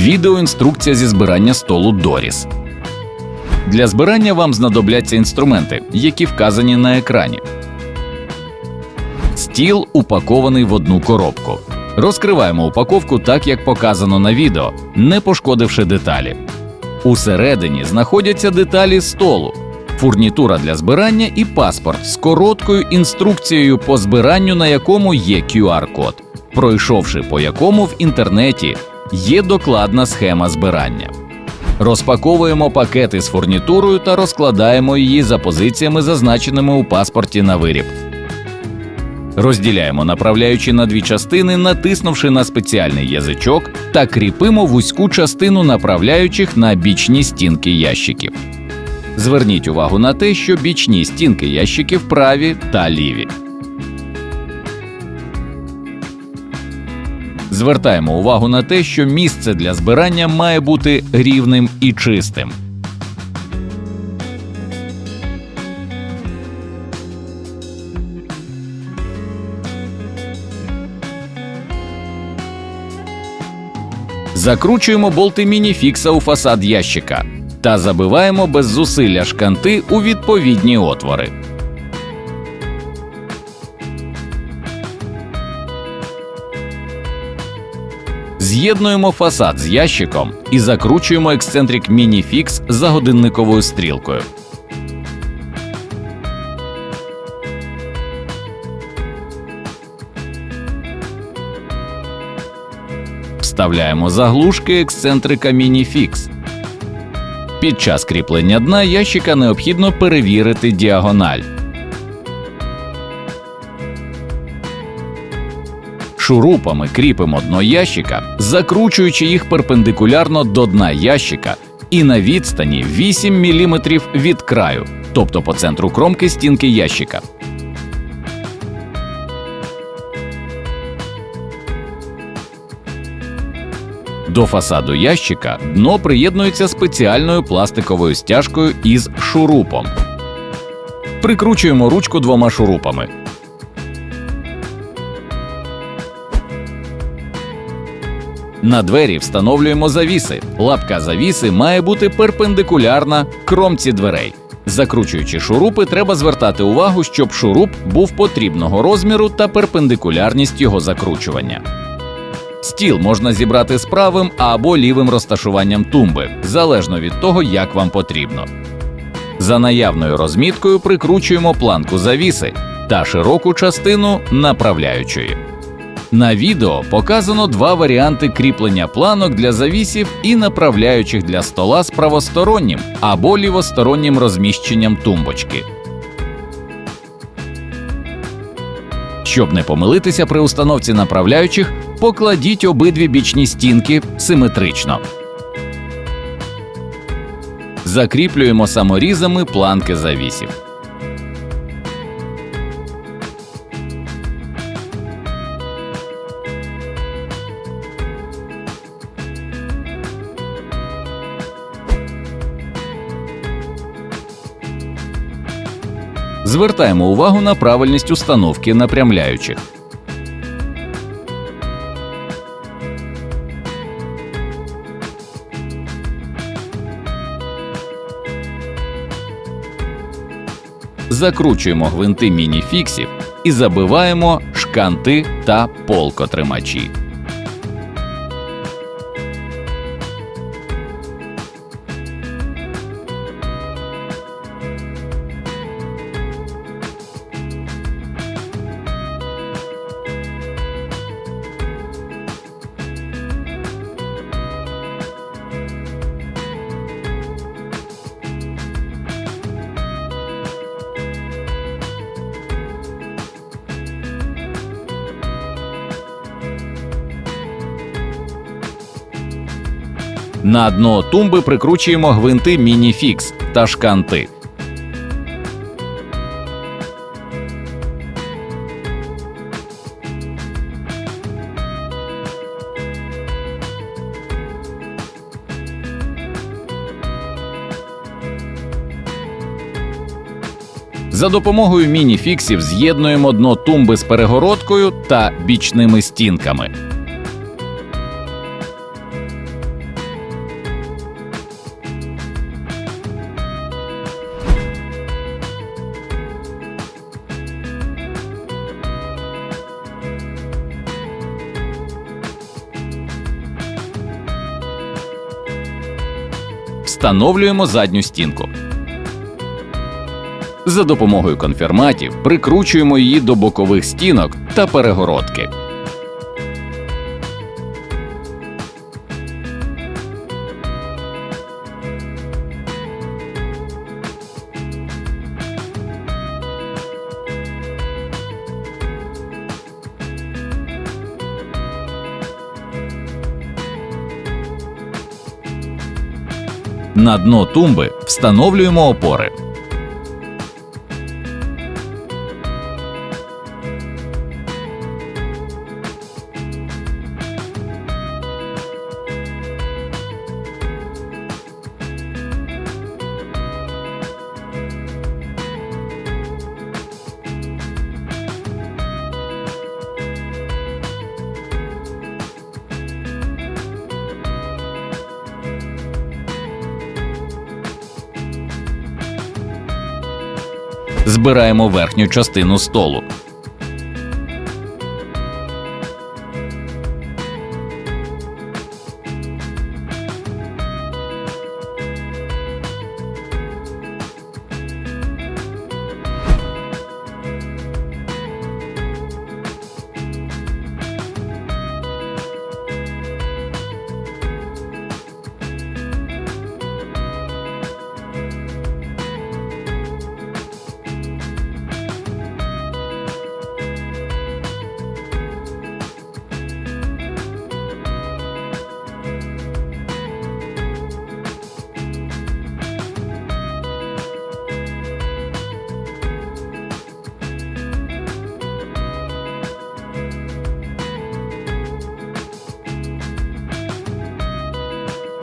Відеоінструкція зі збирання столу Доріс. Для збирання вам знадобляться інструменти, які вказані на екрані. Стіл упакований в одну коробку. Розкриваємо упаковку так, як показано на відео, не пошкодивши деталі. Усередині знаходяться деталі столу, фурнітура для збирання і паспорт з короткою інструкцією по збиранню, на якому є QR-код, пройшовши по якому в інтернеті є докладна схема збирання. Розпаковуємо пакети з фурнітурою та розкладаємо її за позиціями, зазначеними у паспорті на виріб. Розділяємо направляючи на дві частини, натиснувши на спеціальний язичок та кріпимо вузьку частину направляючих на бічні стінки ящиків. Зверніть увагу на те, що бічні стінки ящиків праві та ліві. Звертаємо увагу на те, що місце для збирання має бути рівним і чистим. Закручуємо болти мініфікса у фасад ящика та забиваємо без зусилля шканти у відповідні отвори. З'єднуємо фасад з ящиком і закручуємо ексцентрик мініфікс за годинниковою стрілкою. Вставляємо заглушки ексцентрика мініфікс. Під час кріплення дна ящика необхідно перевірити діагональ. Шурупами кріпимо дно ящика, закручуючи їх перпендикулярно до дна ящика і на відстані 8 мм від краю, тобто по центру кромки стінки ящика. До фасаду ящика дно приєднується спеціальною пластиковою стяжкою із шурупом. Прикручуємо ручку двома шурупами. На двері встановлюємо завіси. Лапка завіси має бути перпендикулярна кромці дверей. Закручуючи шурупи, треба звертати увагу, щоб шуруп був потрібного розміру та перпендикулярність його закручування. Стіл можна зібрати з правим або лівим розташуванням тумби, залежно від того, як вам потрібно. За наявною розміткою прикручуємо планку завіси та широку частину направляючої. На відео показано два варіанти кріплення планок для завісів і направляючих для стола з правостороннім або лівостороннім розміщенням тумбочки. Щоб не помилитися при установці направляючих, покладіть обидві бічні стінки симетрично. Закріплюємо саморізами планки завісів. Звертаємо увагу на правильність установки напрямляючих. Закручуємо гвинти мініфіксів і забиваємо шканти та полкотримачі. На дно тумби прикручуємо гвинти мініфікс та шканти. За допомогою мініфіксів з'єднуємо дно тумби з перегородкою та бічними стінками. Встановлюємо задню стінку. За допомогою конфірматів прикручуємо її до бокових стінок та перегородки. На дно тумби встановлюємо опори. Збираємо верхню частину столу.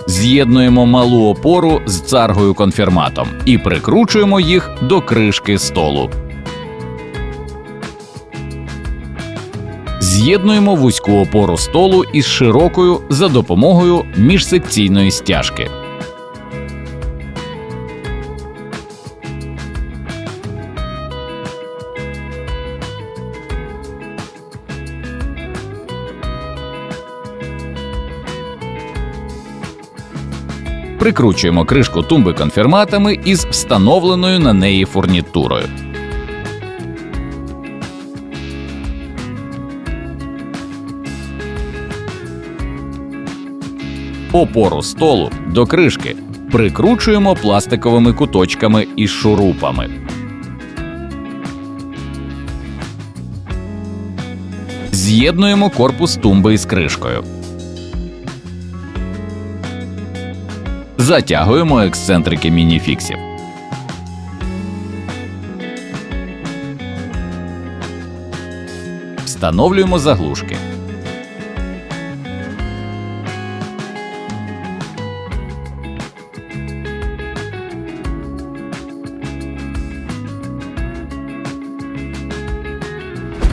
З'єднуємо малу опору з царгою конфірматом і прикручуємо їх до кришки столу. З'єднуємо вузьку опору столу із широкою за допомогою міжсекційної стяжки. Прикручуємо кришку тумби конфірматами із встановленою на неї фурнітурою. Опору столу до кришки прикручуємо пластиковими куточками із шурупами. З'єднуємо корпус тумби із кришкою. Затягуємо ексцентрики мініфіксів. Встановлюємо заглушки.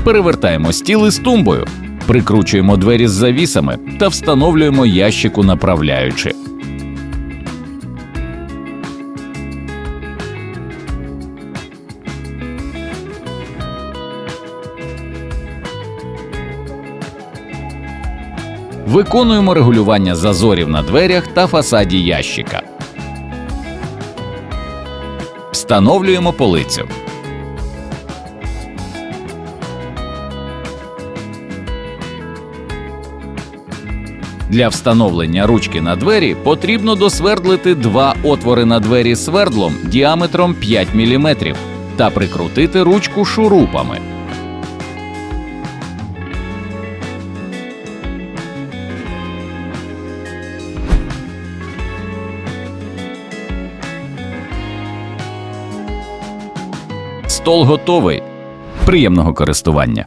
Перевертаємо стіл із тумбою, прикручуємо двері з завісами та встановлюємо ящику направляючи. Виконуємо регулювання зазорів на дверях та фасаді ящика. Встановлюємо полицю. Для встановлення ручки на двері потрібно досвердлити два отвори на двері свердлом діаметром 5 мм та прикрутити ручку шурупами. Стол готовий. Приємного користування.